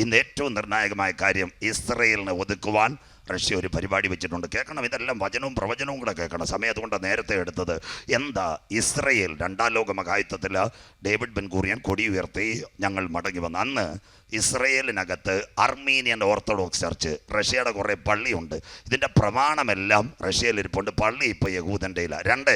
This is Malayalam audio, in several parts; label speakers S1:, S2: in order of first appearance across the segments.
S1: ഇന്ന് ഏറ്റവും നിർണായകമായ കാര്യം ഇസ്രയേലിനെ ഒതുക്കുവാൻ റഷ്യ ഒരു പരിപാടി വെച്ചിട്ടുണ്ട്. കേൾക്കണം ഇതെല്ലാം വചനവും പ്രവചനവും കൂടെ കേൾക്കണം. സമയം അതുകൊണ്ട് നേരത്തെ എടുത്തത് എന്താ ഇസ്രയേൽ രണ്ടാം ലോക മഹായുദ്ധത്തിൽ ഡേവിഡ് ബെൻകൂറിയൻ കൊടി ഉയർത്തി ഞങ്ങൾ മടങ്ങി വന്നു. അന്ന് ഇസ്രയേലിനകത്ത് അർമീനിയൻ ഓർത്തഡോക്സ് ചർച്ച് റഷ്യയുടെ കുറേ പള്ളിയുണ്ട്. ഇതിന്റെ പ്രമാണമെല്ലാം റഷ്യയിൽ ഇരിപ്പുണ്ട്. പള്ളി ഇപ്പോൾ യഹൂദന്റെ ഇല്ല രണ്ട്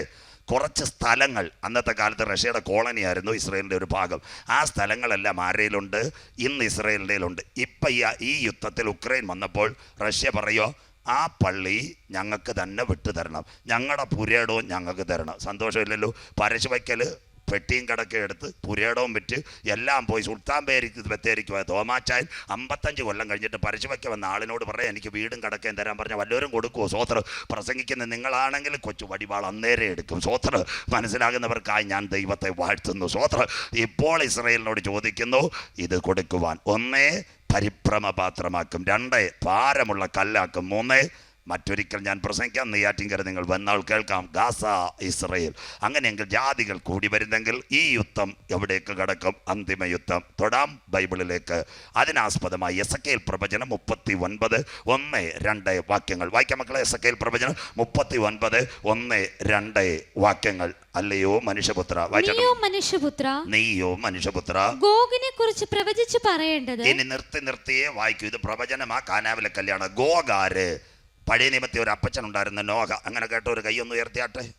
S1: കുറച്ച് സ്ഥലങ്ങൾ. അന്നത്തെ കാലത്ത് റഷ്യയുടെ കോളനി ആയിരുന്നു ഇസ്രയേലിന്റെ ഒരു ഭാഗം. ആ സ്ഥലങ്ങളെല്ലാം ആരയിലുണ്ട് ഇന്ന് ഇസ്രയേലിന്റെ ഉണ്ട് ഇപ്പം ഈ ഈ യുദ്ധത്തിൽ ഉക്രൈൻ വന്നപ്പോൾ റഷ്യ പറയുമോ ആ പള്ളി ഞങ്ങൾക്ക് തന്നെ വിട്ടു തരണം ഞങ്ങളുടെ പുരയിടവും ഞങ്ങൾക്ക് തരണം. സന്തോഷമില്ലല്ലോ? പരശുവയ്ക്കൽ പെട്ടിയും കടക്കെ എടുത്ത് പുരേടവും വിറ്റ് എല്ലാം പോയി സുൽത്താൻ പേരിക്ക് ബത്തേരിക്ക് പോയ തോമാച്ചായൻ അമ്പത്തഞ്ച് കൊല്ലം കഴിഞ്ഞിട്ട് പരശുവയ്ക്ക വന്ന ആളിനോട് പറയാം എനിക്ക് വീടും കടക്കയും തരാൻ പറഞ്ഞ വല്ലവരും കൊടുക്കുമോ സോത്ര പ്രസംഗിക്കുന്ന നിങ്ങളാണെങ്കിൽ കൊച്ചു വടിവാൾ അന്നേരെ എടുക്കും. സോത്ര മനസ്സിലാകുന്നവർക്കായി ഞാൻ ദൈവത്തെ വാഴ്ത്തുന്നു. സോത്ര ഇപ്പോൾ ഇസ്രയേലിനോട് ചോദിക്കുന്നു ഇത് കൊടുക്കുവാൻ. ഒന്നേ പരിഭ്രമപാത്രമാക്കും. രണ്ട് ഭാരമുള്ള കല്ലാക്കും. മൂന്ന് മറ്റൊരിക്കൽ ഞാൻ പ്രസംഗിക്കാം. നെയ്യാറ്റിങ്കര നിങ്ങൾ വന്നാൽ കേൾക്കാം. Gaza Israel. അങ്ങനെയെങ്കിൽ ജാതികൾ കൂടി വരുന്നെങ്കിൽ ഈ യുദ്ധം എവിടേക്ക് കടക്കും? അന്തിമ യുദ്ധം. തൊടാം ബൈബിളിലേക്ക്. അതിനാസ്പദമായി എസ് എസക്കേൽ പ്രവചനം മുപ്പത്തി ഒൻപത് ഒന്ന് രണ്ട് വാക്യങ്ങൾ. വായിക്കാം മക്കളെ എസ് എസക്കേൽ പ്രവചനം മുപ്പത്തി ഒൻപത് ഒന്ന് രണ്ട് വാക്യങ്ങൾ. അല്ലയോ മനുഷ്യപുത്ര
S2: നീയോ മനുഷ്യപുത്ര
S1: നീയോ മനുഷ്യപുത്ര.
S2: ഗോഗിനെ കുറിച്ച് പ്രവചിച്ചു പറയേണ്ടത്
S1: ഇനി നിർത്തി നിർത്തിയേ വായിക്കൂ. ഇത് പ്രവചനമാ കാനാവിലെ കല്യാണം. ഗോകാര് പഴയ നിയമത്തിൽ ഒരു അപ്പച്ചൻ ഉണ്ടായിരുന്ന നോഹ. അങ്ങനെ കേട്ടോ ഒരു കൈയൊന്ന് ഉയർത്തിയാട്ടെ.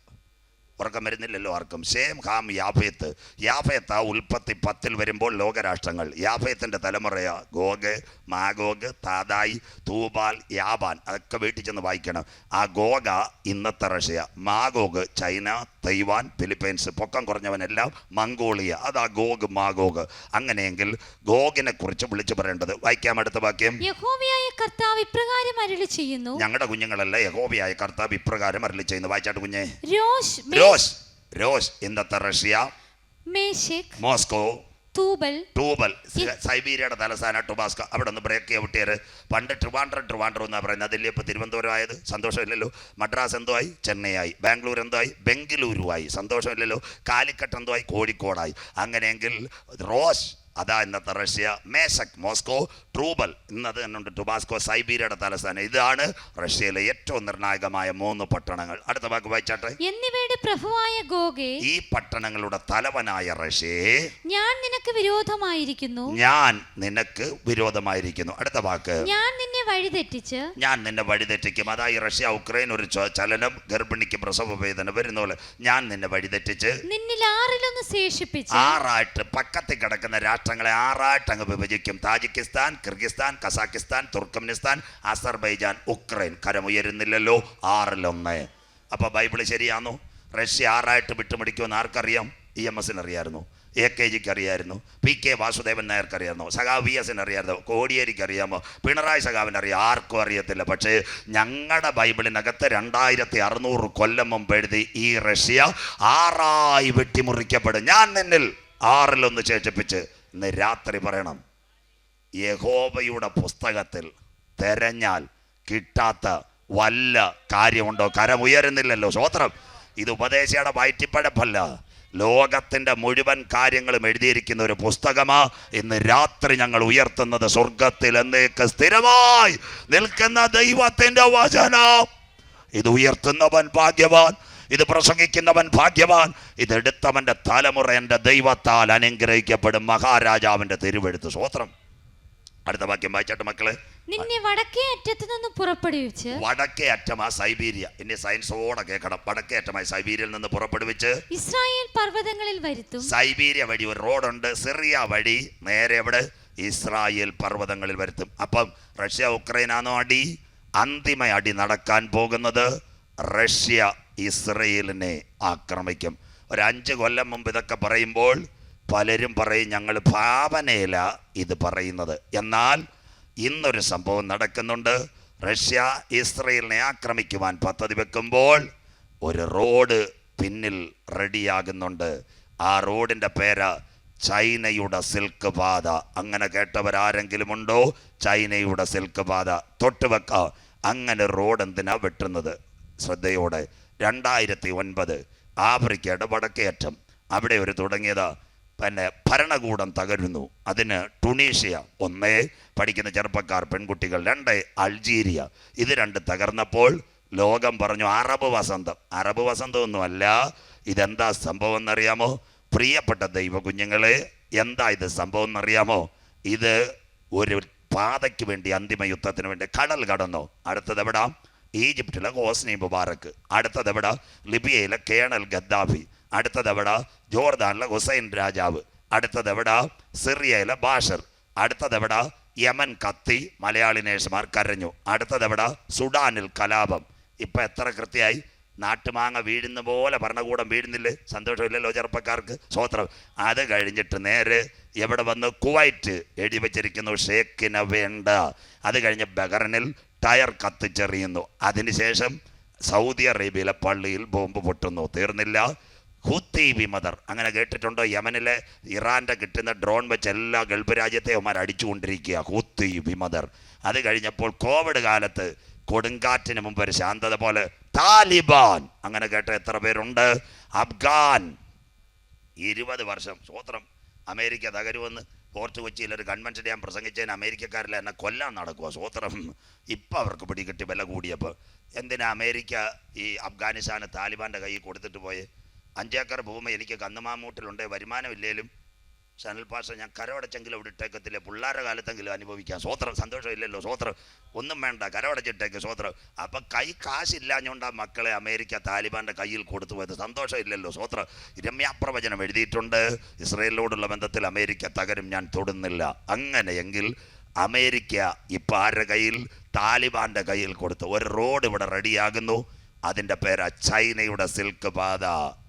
S1: ഉറക്കം വരുന്നില്ലല്ലോ ആർക്കും. ഷേം ഹാം യാഫയത്ത് യാഫയത്ത് ആ ഉൽപ്പത്തി പത്തിൽ വരുമ്പോൾ ലോകരാഷ്ട്രങ്ങൾ. യാഫയത്തിന്റെ തലമുറയാ. ഗോഗ് മാഗോഗ് താതായി തൂബാൽ യാബാൻ. അതൊക്കെ വീട്ടിൽ ചെന്ന് വായിക്കണം. ആ ഗോഗ ഇന്നത്തെ Russia. Magog China Taiwan Philippines പൊക്കം കുറഞ്ഞവനെല്ലാം മംഗോളിയ അതാ ഗോഗ് മാഗോഗ്. അങ്ങനെയെങ്കിൽ ഗോഗിനെ കുറിച്ച് വിളിച്ചു പറയേണ്ടത് വായിക്കാം അടുത്ത വാക്യം.
S2: യഹോവയായ കർത്താവ് ഇപ്രകാരം അരുളി ചെയ്യുന്നു.
S1: ഞങ്ങളുടെ കുഞ്ഞുങ്ങളല്ല യഹോബയായ കർത്താവ് ഇപ്രകാരം അരളി ചെയ്യുന്നു. വായിച്ചാട്ട് കുഞ്ഞെ.
S2: രോഷ്
S1: രോസ് രോസ് ഇന്നത്തെ റഷ്യ മോസ്കോ
S2: തൂബൽ.
S1: ടൂബൽ സ- സൈബീരിയയുടെ തലസ്ഥാന ടുബാസ്ക. അവിടെ ഒന്ന് ബ്രേക്ക് ചെയ്യാൻ വിട്ടിയത് പണ്ട് ട്രിവാൻഡ്രം ട്രിവാൻഡ്രം എന്നാണ് പറയുന്നത്. അതില്ലേ ഇപ്പോൾ തിരുവനന്തപുരം ആയത്. സന്തോഷമില്ലല്ലോ. മദ്രാസ് എന്തുമായി? ചെന്നൈയായി. ചെന്നൈ ആയി ബാംഗ്ലൂർ എന്തുമായി? ബംഗളൂരുവായി സന്തോഷമില്ലല്ലോ. കാലിക്കട്ട് എന്തുമായി? കോഴിക്കോടായി. അങ്ങനെയെങ്കിൽ റോസ് അതാ ഇന്നത്തെ റഷ്യ. മേസക് മോസ്കോ ട്രൂബൽ. ഇന്നത് തന്നെയുണ്ട് ടുബാസ്കോ സൈബീരിയയുടെ തലസ്ഥാനം. ഇതാണ് റഷ്യയിലെ ഏറ്റവും നിർണായകമായ മൂന്ന് പട്ടണങ്ങൾ. അടുത്ത വാക്ക് വായിച്ചാട്ടെ.
S2: എന്നിവയുടെ പ്രഭുവായ ഗോഗെ
S1: ഈ പട്ടണങ്ങളുടെ തലവനായ റഷ്യയെ
S2: ഞാൻ നിനക്ക് വിരോധമായിരിക്കുന്നു.
S1: ഞാൻ നിനക്ക് വിരോധമായിരിക്കുന്നു. അടുത്ത വാക്ക്.
S2: ഞാൻ നിന്നെ വഴിതെറ്റിച്ച്
S1: ഞാൻ നിന്നെ വഴിതെറ്റിക്കും. അതാ ഈ റഷ്യ ഉക്രൈൻ ഒരു ചലനം ഗർഭിണിക്ക് പ്രസവ വേദന വരുന്ന പോലെ ഞാൻ നിന്നെ വഴിതെറ്റിച്ച്
S2: നിന്നിൽ ആറിലൊന്ന് ശേഷിപ്പിച്ച്
S1: ആറായിട്ട് പക്കത്തിൽ കിടക്കുന്ന രാഷ്ട്രങ്ങളെ ആറായിട്ട് അങ്ങ് വിഭജിക്കും. Tajikistan Kyrgyzstan Kazakhstan Turkmenistan Azerbaijan Ukraine. കരമുയരുന്നില്ലല്ലോ ആറിലൊന്ന്. അപ്പോൾ ബൈബിൾ ശരിയാണോ റഷ്യ ആറായിട്ട് വിട്ടുമടിക്കുമെന്ന് ആർക്കറിയാം? ഇ എം എസിന് അറിയായിരുന്നു എ കെ ജിക്ക് അറിയായിരുന്നു പി കെ വാസുദേവൻ നായർക്ക് അറിയാമോ സഖാവ് വി എസിന് അറിയാമോ? കോടിയേരിക്ക് അറിയാമോ പിണറായി സഖാവിന് അറിയാം. ആർക്കും അറിയത്തില്ല. പക്ഷേ ഞങ്ങളുടെ ബൈബിളിനകത്ത് രണ്ടായിരത്തി അറുന്നൂറ് കൊല്ലം മുമ്പ് എഴുതി ഈ റഷ്യ ആറായി വെട്ടിമുറിക്കപ്പെടും. ഞാൻ നിന്നിൽ ആറിലൊന്ന് ശേഷിപ്പിച്ച് ഇന്ന് രാത്രി പറയണം. യഹോബയുടെ പുസ്തകത്തിൽ തെരഞ്ഞാൽ കിട്ടാത്ത വല്ല കാര്യമുണ്ടോ? കരമുയരുന്നില്ലല്ലോ സ്വോത്രം ഇത് ഉപദേശയുടെ വയറ്റിപ്പഴപ്പല്ല. ലോകത്തിന്റെ മുഴുവൻ കാര്യങ്ങളും എഴുതിയിരിക്കുന്ന ഒരു പുസ്തകമാ ഇന്ന് രാത്രി ഞങ്ങൾ ഉയർത്തുന്നത്. സ്വർഗത്തിൽ എന്നേക്ക് സ്ഥിരമായി നിൽക്കുന്ന ദൈവത്തിന്റെ വചനം. ഇത് ഉയർത്തുന്നവൻ ഭാഗ്യവാൻ. ഇത് പ്രസംഗിക്കുന്നവൻ ഭാഗ്യവാൻ. ഇതെടുത്തവന്റെ തലമുറ എന്റെ ദൈവത്താൽ അനുഗ്രഹിക്കപ്പെടും. മഹാരാജാവിന്റെ തിരുവെടുത്ത് സ്വോത്രം അടുത്ത വാക്യം വായിച്ചാട്ട് മക്കളെ.
S2: നിന്നെ വടക്കേ അറ്റത്ത് നിന്ന് പുറപ്പെടുവിച്ച്.
S1: വടക്കേ അറ്റമാ സൈബീരിയ. ഇനി സയൻസോടെ കേൾക്കണം. വടക്കേ അറ്റമായി സൈബീരിയയിൽ നിന്ന് പുറപ്പെടുവിച്ച്.
S2: ഇസ്രായേൽ പർവതങ്ങളിൽ വരുത്തും.
S1: സൈബീരിയ വഴി ഒരു റോഡുണ്ട്. സിറിയ വഴി നേരെ എവിടെ? ഇസ്രായേൽ പർവതങ്ങളിൽ വരുത്തും. അപ്പം റഷ്യ ഉക്രൈനാണോ അടി? അന്തിമ അടി നടക്കാൻ പോകുന്നത് റഷ്യ ഇസ്രയേലിനെ ആക്രമിക്കും. ഒരു അഞ്ച് കൊല്ലം മുമ്പ് ഇതൊക്കെ പറയുമ്പോൾ പലരും പറയും ഞങ്ങൾ ഭാവനയില ഇത് പറയുന്നത്. എന്നാൽ ഇന്നൊരു സംഭവം നടക്കുന്നുണ്ട്. റഷ്യ ഇസ്രയേലിനെ ആക്രമിക്കുവാൻ പദ്ധതി വെക്കുമ്പോൾ ഒരു റോഡ് പിന്നിൽ റെഡിയാകുന്നുണ്ട്. ആ റോഡിന്റെ പേര് ചൈനയുടെ സിൽക്ക് പാത. അങ്ങനെ കേട്ടവരാരെങ്കിലും ഉണ്ടോ ചൈനയുടെ സിൽക്ക് പാത തൊട്ട് വെക്ക അങ്ങനെ റോഡ് എന്തിനാ വെട്ടുന്നത്? ശ്രദ്ധയോടെ. രണ്ടായിരത്തി ഒൻപത് ആഫ്രിക്കയുടെ വടക്കേറ്റം അവിടെ ഒരു തുടങ്ങിയത് പിന്നെ ഭരണകൂടം തകരുന്നു. അതിന് ടുണീഷ്യ ഒന്നേ പഠിക്കുന്ന ചെറുപ്പക്കാർ പെൺകുട്ടികൾ രണ്ട് അൾജീരിയ. ഇത് രണ്ട് തകർന്നപ്പോൾ ലോകം പറഞ്ഞു അറബ് വസന്തം. അറബ് വസന്തമൊന്നുമല്ല ഇതെന്താ സംഭവം എന്നറിയാമോ പ്രിയപ്പെട്ട ദൈവ കുഞ്ഞുങ്ങളെ എന്താ ഇത് സംഭവം എന്നറിയാമോ ഇത് ഒരു പാതയ്ക്ക് വേണ്ടി അന്തിമ യുദ്ധത്തിന് വേണ്ടി കടൽ കടന്നു. അടുത്തത് എവിടാ? ഈജിപ്തിലെ ഹോസ്നി മുബാറക്ക് അടുത്തത് എവിടെ? ലിബിയയിലെ കേണൽ ഗദ്ദാഫി. അടുത്തത് എവിടെ? ജോർദാനിലെ ഹുസൈൻ രാജാവ്. അടുത്തത് എവിടെ? സിറിയയിലെ ബാഷർ. അടുത്തത് എവിടെ? യമൻ കത്തി മലയാളി നേഴ്സുമാർ കരഞ്ഞു. അടുത്തത് എവിടെ? സുഡാനിൽ കലാപം. ഇപ്പം എത്ര കൃത്യമായി? നാട്ടുമാങ്ങ വീഴുന്ന പോലെ ഭരണകൂടം വീഴുന്നില്ലേ? സന്തോഷമില്ലല്ലോ ചെറുപ്പക്കാർക്ക്. സ്വോത്രം. അത് കഴിഞ്ഞിട്ട് നേരെ എവിടെ വന്ന് കുവൈറ്റ് എഴുതി വെച്ചിരിക്കുന്നു ഷേക്കിന് വേണ്ട. അത് കഴിഞ്ഞ് ബഹ്റനിൽ ടയർ കത്തിച്ചെറിയുന്നു. അതിനുശേഷം സൗദി അറേബ്യയിലെ പള്ളിയിൽ ബോംബ് പൊട്ടുന്നു. തീർന്നില്ല. ഹുത്തി വിമതർ അങ്ങനെ കേട്ടിട്ടുണ്ടോ? യമനിലെ ഇറാന്റെ കിട്ടുന്ന ഡ്രോൺ വെച്ച് എല്ലാ ഗൾഫ് രാജ്യത്തെയും അവന്മാർ അടിച്ചുകൊണ്ടിരിക്കുക. ഹുത്തി വിമതർ അത് കഴിഞ്ഞപ്പോൾ കോവിഡ് കാലത്ത് കൊടുങ്കാറ്റിന് മുമ്പ് ഒരു ശാന്തത പോലെ താലിബാൻ. അങ്ങനെ കേട്ട എത്ര പേരുണ്ട്? അഫ്ഗാൻ. ഇരുപത് വർഷം. സ്വോത്രം അമേരിക്ക തകരുമെന്ന് ഫോർട്ട് കൊച്ചിയിൽ ഒരു കൺവെൻഷൻ ഞാൻ പ്രസംഗിച്ചതിന് അമേരിക്കക്കാരിൽ എന്നെ കൊല്ലാൻ നടക്കുക സ്വോത്രം ഇപ്പം അവർക്ക് പിടികിട്ടി വില കൂടിയപ്പോൾ എന്തിനാ അമേരിക്ക ഈ അഫ്ഗാനിസ്ഥാന് താലിബാന്റെ കയ്യിൽ കൊടുത്തിട്ട് പോയി? അഞ്ചേക്കർ ഭൂമി എനിക്ക് കന്നുമാമൂട്ടിലുണ്ട് വരുമാനമില്ലേലും? സനൽ പാഷ ഞാൻ കരവടച്ചെങ്കിലും അവിടെ ഇട്ടേക്കത്തില്ല. പിള്ളേരുടെ കാലത്തെങ്കിലും അനുഭവിക്കാം. സ്വോത്രം സന്തോഷമില്ലല്ലോ സ്വോത്രം. ഒന്നും വേണ്ട കരവടച്ചിട്ടേക്ക് സ്വോത്രം. അപ്പം കൈ കാശില്ലാഞ്ഞുകൊണ്ട് ആ മക്കളെ അമേരിക്ക താലിബാന്റെ കയ്യിൽ കൊടുത്തു പോയത്. സന്തോഷമില്ലല്ലോ സ്വോത്രം. രമ്യാപ്രവചനം എഴുതിയിട്ടുണ്ട്. ഇസ്രയേലിനോടുള്ള ബന്ധത്തിൽ അമേരിക്ക തകരും ഞാൻ തൊടുന്നില്ല. അങ്ങനെയെങ്കിൽ അമേരിക്ക ഇപ്പം ആരുടെ കയ്യിൽ? താലിബാന്റെ കയ്യിൽ കൊടുത്തു. ഒരു റോഡ് ഇവിടെ റെഡിയാകുന്നു. അതിന്റെ പേരാ ചൈനയുടെ സിൽക്ക് പാത.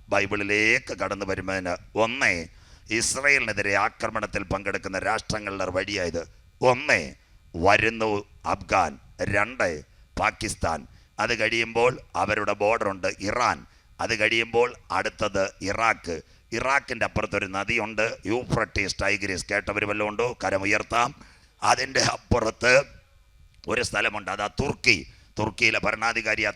S1: ബൈബിളിലേക്ക് കടന്നു വരുന്നതിന് ഒന്നേ ഇസ്രയേലിനെതിരെ ആക്രമണത്തിൽ പങ്കെടുക്കുന്ന രാഷ്ട്രങ്ങളുടെ വഴിയായത്. ഒന്ന് വരുന്നു അഫ്ഗാൻ. രണ്ട് പാകിസ്ഥാൻ. അത് കഴിയുമ്പോൾ അവരുടെ ബോർഡറുണ്ട് ഇറാൻ. അത് കഴിയുമ്പോൾ അടുത്തത് ഇറാഖ്. ഇറാഖിന്റെ അപ്പുറത്തൊരു നദിയുണ്ട്. യൂഫ്രട്ടീസ് ടൈഗ്രീസ്. കേട്ടവർ വല്ലതും ഉണ്ടോ? കരമുയർത്താം അതിന്റെ അപ്പുറത്ത് ഒരു സ്ഥലമുണ്ട്. അതാ തുർക്കി. തുർക്കിയിലെ ഭരണാധികാരിയാ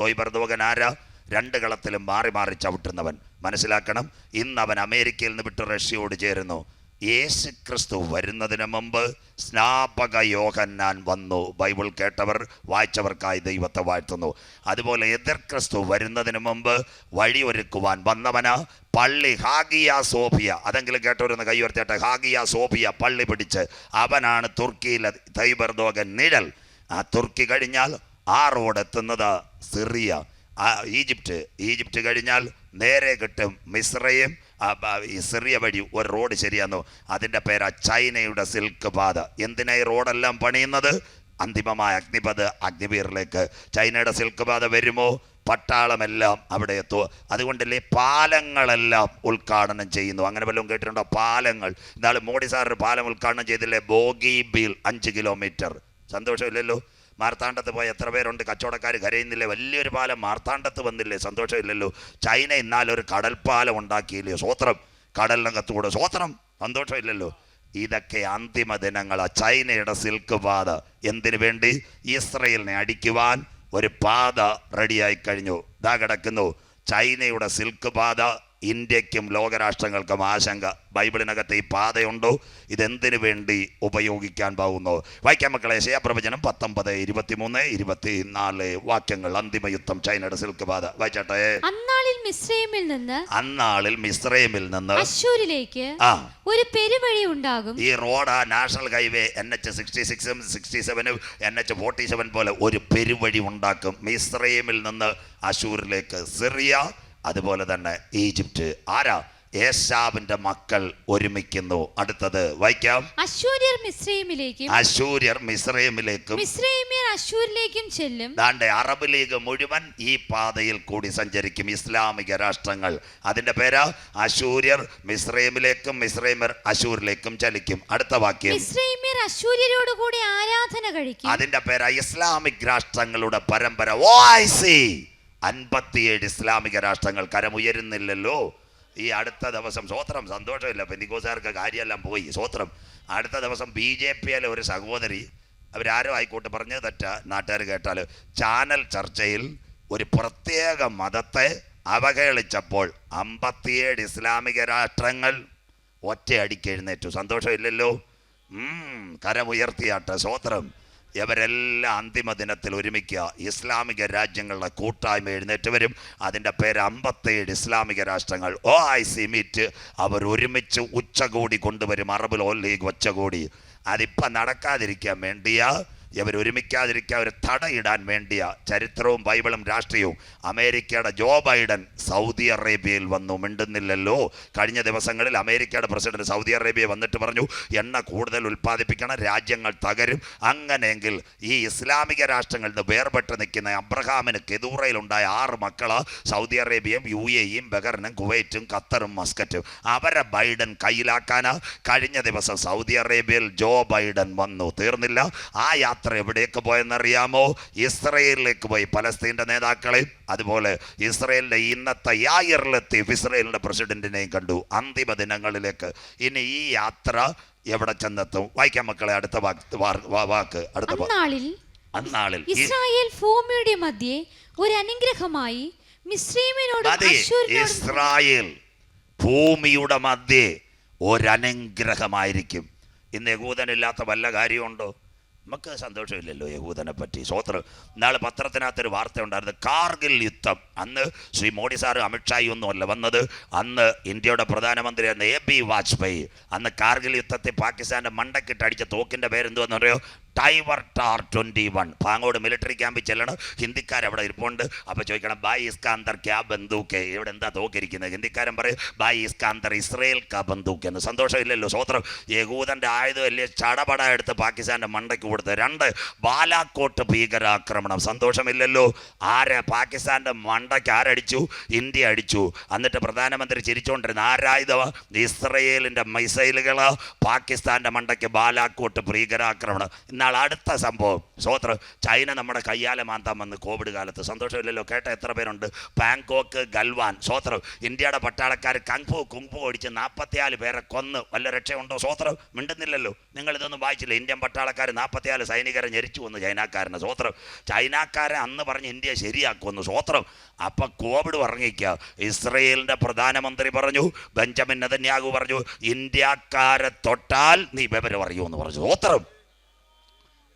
S1: തോയ് ബർദോഗൻ ആരാ? രണ്ട് കളത്തിലും മാറി മാറി ചവിട്ടുന്നവൻ. മനസ്സിലാക്കണം ഇന്ന് അവൻ അമേരിക്കയിൽ നിന്ന് വിട്ട് റഷ്യയോട് ചേരുന്നു. യേശു ക്രിസ്തു വരുന്നതിന് മുമ്പ് സ്നാപക യോഹന്നാൻ വന്നു. ബൈബിൾ കേട്ടവർ വായിച്ചവർക്കായി ദൈവത്തെ വാഴ്ത്തുന്നു. അതുപോലെ എതിർ ക്രിസ്തു വരുന്നതിന് മുമ്പ് വഴിയൊരുക്കുവാൻ വന്നവന് പള്ളി ഹാഗിയ സോഫിയ. അതെങ്കിലും കേട്ടവരൊന്ന് കൈ ഉയർത്തിയട്ടെ ഹാഗിയ സോഫിയ പള്ളി പിടിച്ച് അവനാണ് തുർക്കിയിലെ തൈബർദോഗൻ നിഴൽ. ആ തുർക്കി കഴിഞ്ഞാൽ ആ റോഡ് എത്തുന്നത് സിറിയ. ഈജിപ്റ്റ് ഈജിപ്റ്റ് കഴിഞ്ഞാൽ നേരെ കിട്ടും മിശ്രയും സിറിയ വഴി ഒരു റോഡ് ശരിയാന്നു. അതിന്റെ പേരാ ചൈനയുടെ സിൽക്ക് പാത. എന്തിനാ ഈ റോഡെല്ലാം പണിയുന്നത്? അന്തിമമായ അഗ്നിപഥ അഗ്നിവീറിലേക്ക്. ചൈനയുടെ സിൽക്ക് പാത വരുമോ? പട്ടാളമെല്ലാം അവിടെ എത്തുക അതുകൊണ്ടല്ലേ പാലങ്ങളെല്ലാം ഉദ്ഘാടനം ചെയ്യുന്നു. അങ്ങനെ വല്ലതും കേട്ടിട്ടുണ്ടോ? പാലങ്ങൾ. എന്നാലും മോഡി സാർ പാലം ഉദ്ഘാടനം ചെയ്തില്ലേ? ബോഗി ബിൽ അഞ്ച് കിലോമീറ്റർ. സന്തോഷമില്ലല്ലോ? മാർത്താണ്ഡത്ത് പോയ എത്ര പേരുണ്ട്? കച്ചവടക്കാർ കരയുന്നില്ലേ? വലിയൊരു പാലം മാർത്താണ്ഡത്ത് വന്നില്ലേ? സന്തോഷമില്ലല്ലോ. ചൈന ഇന്നാലൊരു കടൽപ്പാലം ഉണ്ടാക്കിയില്ലേ? സ്വോത്രം. കടലിനകത്തൂടെ സ്വോത്രം. സന്തോഷമില്ലല്ലോ. ഇതൊക്കെ അന്തിമ ദിനങ്ങളാണ് ചൈനയുടെ സിൽക്ക് പാത. എന്തിനു വേണ്ടി? ഇസ്രയേലിനെ അടിക്കുവാൻ ഒരു പാത റെഡിയായി കഴിഞ്ഞു. ഇതാ കിടക്കുന്നു. ചൈനയുടെ സിൽക്ക് പാത ഇന്ത്യക്കും ലോകരാഷ്ട്രങ്ങൾക്കും ആശങ്ക. ബൈബിളിനകത്ത് ഈ പാതയുണ്ടോ? ഇതെന്തിനു വേണ്ടി ഉപയോഗിക്കാൻ പോകുന്നു വായിക്കാൻ മക്കളെ ശയപ്രവചനം പത്തൊമ്പത് ഇരുപത്തിമൂന്ന് ഇരുപത്തിനാല് വാക്യങ്ങൾ. അന്തിമ യുദ്ധം ചൈനയുടെ സിൽക്ക് പാത. വായിച്ചാട്ടെ.
S2: അന്നാളിൽ മിസ്രൈമിൽ നിന്ന്
S1: അന്നാളിൽ മിസ്രൈമിൽ നിന്ന്
S2: അശൂരിലേക്ക്
S1: ആ.
S2: ഒരു പെരുവഴി ഉണ്ടാകും.
S1: ഈ road national highway N H sixty സിക്സും സിക്സ്റ്റി സെവനും എൻ എച്ച് ഫോർട്ടി സെവൻ പോലെ ഒരു പെരുവഴി ഉണ്ടാക്കും. മിസ്രൈമിൽ നിന്ന് അശൂരിലേക്ക് സിറിയ അതുപോലെ തന്നെ ഈജിപ്റ്റ്. ആരാ? ഏശാവിന്റെ മക്കൾ ഒരുമിക്കുന്നു. അടുത്തത് വായിക്കാം.
S2: അശൂര്യർ മിശ്രയിമിലേക്കും
S1: അശൂര്യർ മിശ്രയിമിലേക്കും
S2: മിസ്രൈമ്യർ അശൂരിലേക്കും ചെല്ലും.
S1: ദാണ്ടെ അറബ് ലീഗ് മുഴുവൻ ഈ പാതയിൽ കൂടി സഞ്ചരിക്കും ഇസ്ലാമിക രാഷ്ട്രങ്ങൾ. അതിന്റെ പേരാ? അശൂര്യർ മിശ്രയിമിലേക്കും മിശ്രയിമർ അശൂരിലേക്കും ചലിക്കും. അടുത്ത വാക്യം.
S2: മിസ്രൈമ്യർ അശൂര്യരോട് കൂടി ആരാധന കഴിക്കും.
S1: അതിന്റെ പേരാ ഇസ്ലാമിക് രാഷ്ട്രങ്ങളുടെ പരമ്പര. O I C. അൻപത്തിയേഴ് ഇസ്ലാമിക രാഷ്ട്രങ്ങൾ കരമുയരുന്നില്ലല്ലോ. ഈ അടുത്ത ദിവസം സ്വോത്രം സന്തോഷമില്ല. പെന്തിക്കോസുകാർക്ക് കാര്യമെല്ലാം പോയി. സ്വോത്രം അടുത്ത ദിവസം ബി ജെ പിയിലെ ഒരു സഹോദരി അവരാരും ആയിക്കോട്ടെ പറഞ്ഞത് തെറ്റ. നാട്ടുകാർ കേട്ടാൽ ചാനൽ ചർച്ചയിൽ ഒരു പ്രത്യേക മതത്തെ അവഹേളിച്ചപ്പോൾ അമ്പത്തിയേഴ് ഇസ്ലാമിക രാഷ്ട്രങ്ങൾ ഒറ്റയടിക്ക് എഴുന്നേറ്റു. സന്തോഷമില്ലല്ലോ? കരമുയർത്തിയാട്ടെ. സ്വോത്രം ഇവരെല്ലാം അന്തിമ ദിനത്തിൽ ഒരുമിക്കുക. ഇസ്ലാമിക രാജ്യങ്ങളുടെ കൂട്ടായ്മ എഴുന്നേറ്റ് വരും. അതിന്റെ പേര് അമ്പത്തേഴ് ഇസ്ലാമിക രാഷ്ട്രങ്ങൾ. ഒ ഐ സി മീറ്റ് അവർ ഒരുമിച്ച് ഉച്ചകോടി കൊണ്ടുവരും. അറബ് ലോ ലീഗ് ഉച്ചകോടി അതിപ്പം നടക്കാതിരിക്കാൻ വേണ്ടിയാ ഇവർ ഒരുമിക്കാതിരിക്കാൻ ഒരു തടയിടാൻ വേണ്ടിയ ചരിത്രവും ബൈബിളും രാഷ്ട്രീയവും അമേരിക്കയുടെ ജോ ബൈഡൻ സൗദി അറേബ്യയിൽ വന്നു. മിണ്ടുന്നില്ലല്ലോ. കഴിഞ്ഞ ദിവസങ്ങളിൽ അമേരിക്കയുടെ പ്രസിഡന്റ് സൗദി അറേബ്യ വന്നിട്ട് പറഞ്ഞു എണ്ണ കൂടുതൽ ഉൽപ്പാദിപ്പിക്കണം രാജ്യങ്ങൾ തകരും. അങ്ങനെയെങ്കിൽ ഈ ഇസ്ലാമിക രാഷ്ട്രങ്ങളിൽ നിന്ന് വേർപെട്ട് നിൽക്കുന്ന അബ്രഹാമിന് കെതൂറയിലുണ്ടായ ആറ് മക്കൾ സൗദി അറേബ്യയും യു എയും ബഹറിനും കുവൈറ്റും ഖത്തറും മസ്കറ്റും അവരെ ബൈഡൻ കയ്യിലാക്കാനാ. കഴിഞ്ഞ ദിവസം സൗദി അറേബ്യയിൽ ജോ ബൈഡൻ വന്നു. തീർന്നില്ല. ആ യാത്ര എവിടേക്ക് പോയെന്നറിയാമോ? ഇസ്രയേലിലേക്ക് പോയി. പലസ്തീന്റെ നേതാക്കളെ അതുപോലെ ഇസ്രയേലിന്റെ ഇന്നത്തെ യായറിലെത്തി ഇസ്രയേലിന്റെ പ്രസിഡന്റിനെയും കണ്ടു. അന്തിമ ദിനങ്ങളിലേക്ക് ഇനി ഈ യാത്ര എവിടെ ചെന്നെത്തും? വായിക്കാം മക്കളെ അടുത്ത വാക്ക് അടുത്ത
S2: അന്നാളിൽ ഇസ്രായേൽ ഭൂമിയുടെ മധ്യേ ഒരു അനുഗ്രഹമായി
S1: ഇസ്രായേൽ ഭൂമിയുടെ മധ്യേ ഒരനുഗ്രഹമായിരിക്കും ഇന്ന് യകൂതനില്ലാത്ത വല്ല കാര്യമുണ്ടോ? നമുക്ക് സന്തോഷമില്ലല്ലോ യഹൂദനെ പറ്റി സ്വോത്രം നാളെ പത്രത്തിനകത്തൊരു വാർത്ത ഉണ്ടായിരുന്നു. കാർഗിൽ യുദ്ധം. അന്ന് ശ്രീ മോഡി സാറ് അമിത്ഷായി ഒന്നുമല്ല വന്നത്. അന്ന് ഇന്ത്യയുടെ പ്രധാനമന്ത്രിയായിരുന്ന എ ബി വാജ്പേയി. അന്ന് കാർഗിൽ യുദ്ധത്തെ പാകിസ്ഥാന്റെ മണ്ടക്കിട്ട് അടിച്ച തോക്കിന്റെ പേരെന്തുവെന്ന് പറയോ Tavor TAR twenty one Pangode military ക്യാമ്പിൽ ചെല്ലണം. ഹിന്ദിക്കാരവിടെ ഇരിപ്പുണ്ട്. അപ്പോൾ ചോദിക്കണം ബായ് ഇസ്കാന്തർ ക്യാ ബന്ദൂക്ക് ഇവിടെ എന്താ തോക്കിരിക്കുന്നത്? ഹിന്ദിക്കാരൻ പറയും ബായ് ഇസ്കാന്തർ ഇസ്രയേൽ കാ ബന്ദൂക്ക് എന്ന്. സന്തോഷമില്ലല്ലോ സ്വോത്രം യഹൂദന്റെ ആയുധം വലിയ ചടപട എടുത്ത് പാകിസ്ഥാന്റെ മണ്ടയ്ക്ക് കൊടുത്ത് രണ്ട് ബാലാക്കോട്ട് ഭീകരാക്രമണം. സന്തോഷമില്ലല്ലോ. ആര് പാകിസ്ഥാന്റെ മണ്ടയ്ക്ക് ആരടിച്ചു? ഇന്ത്യ അടിച്ചു. എന്നിട്ട് പ്രധാനമന്ത്രി ചിരിച്ചുകൊണ്ടിരുന്ന ആരായുധമാ ഇസ്രയേലിന്റെ മിസൈലുകൾ പാകിസ്ഥാന്റെ മണ്ടയ്ക്ക് ബാലാക്കോട്ട് ഭീകരാക്രമണം. എന്നാൽ അടുത്ത സംഭവം. സ്വോത്ര ചൈന നമ്മുടെ കയ്യാലെ മാന്താൻ വന്ന് കോവിഡ് കാലത്ത്. സന്തോഷമില്ലല്ലോ കേട്ട എത്ര പേരുണ്ട്? ബാങ്കോക്ക് ഗൽവാൻ. സ്വോത്രം ഇന്ത്യയുടെ പട്ടാളക്കാർ കങ്ഫു കുങ്ഫു ഓടിച്ച് നാൽപ്പത്തിയാൽ പേരെ കൊന്ന്. വല്ല രക്ഷയുണ്ടോ സ്വോത്രം മിണ്ടുന്നില്ലല്ലോ. നിങ്ങൾ ഇതൊന്നും വായിച്ചില്ല. ഇന്ത്യൻ പട്ടാളക്കാർ നാൽപ്പത്തിയാൽ സൈനികരെ ഞെരിച്ചു വന്നു ചൈനക്കാരനെ. സ്വോത്രം ചൈനക്കാരെ അന്ന് പറഞ്ഞ് ഇന്ത്യ ശരിയാക്കുമെന്ന് സ്വോത്രം അപ്പൊ കോവിഡ് ഇറങ്ങിക്കുക ഇസ്രയേലിന്റെ പ്രധാനമന്ത്രി പറഞ്ഞു ബെഞ്ചമിൻ നദന്യാഗു പറഞ്ഞു ഇന്ത്യക്കാരെ തൊട്ടാൽ നീ വിവരം അറിയുമെന്ന് പറഞ്ഞു. സ്വോത്രം